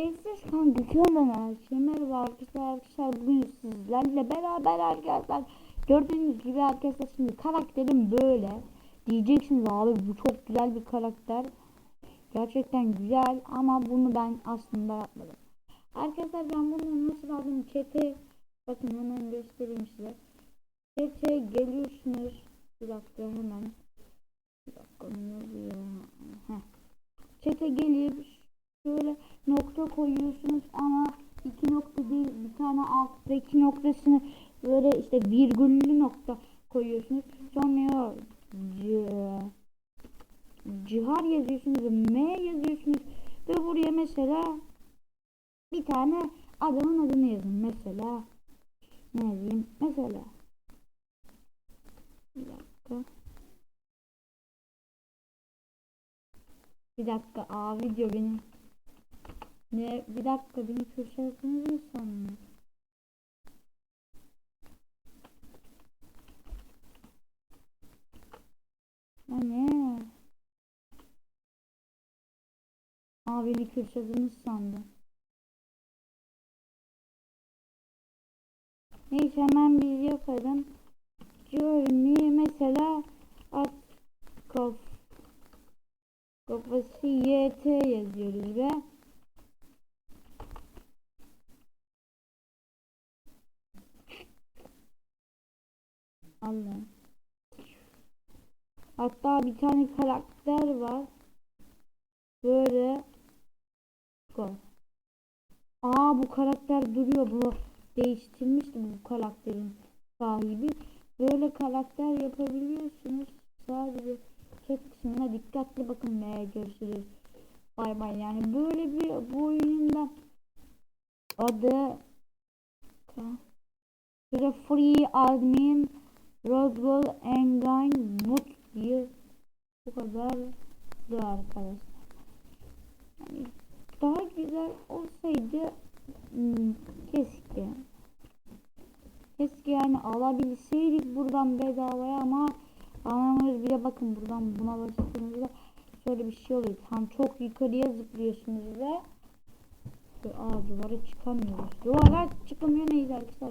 Neyse kanka kanalıma her merhaba arkadaşlar arkadaşlar. Bugün sizlerle beraber arkadaşlar. Gördüğünüz gibi arkadaşlar şimdi karakterim böyle. Diyeceksiniz abi bu çok güzel bir karakter. Gerçekten güzel ama bunu ben aslında yapmadım. Arkadaşlar ben bunu nasıl aldım? Chat'e bakın hemen göstereyim size. Chat'e geliyorsunuz. Bir dakika hemen. Bir dakika ne chat'e gelip şöyle nokta koyuyorsunuz ama iki nokta değil bir tane alttaki noktasını böyle işte virgüllü nokta koyuyorsunuz. Sonra cihar yazıyorsunuz m yazıyorsunuz. Ve buraya mesela bir tane adamın adını yazın. Mesela ne yazayım mesela bir dakika. Bir dakika aa video benim ne bir dakika beni köşesiniz mi? Ya ne? Aa beni köşesiniz sandım. Neyse hemen biz yapalım. Journey mesela at kaf kafası YT yazıyoruz ve Allah. Hatta bir tane karakter var. Böyle. Aa bu karakter duruyor. Bu değiştirmiştim bu karakterin sahibi. Böyle karakter yapabiliyorsunuz. Sadece chat kısmına dikkatli bakın ve görüşürüz. Bay bay yani böyle bir bu oyunun adı free admin Rodwell Engine Boot diye bu kadar da arkadaşlar. Yani daha güzel olsaydı hmm, keşke keşke yani alabilseydik buradan bedavaya ama alamıyoruz bir de bakın buradan buna bastığınızda şöyle bir şey oluyor tam çok yukarıya zıplıyorsunuz ve Aa duvara çıkamıyoruz. Duvara çıkamıyor neydi arkadaşlar.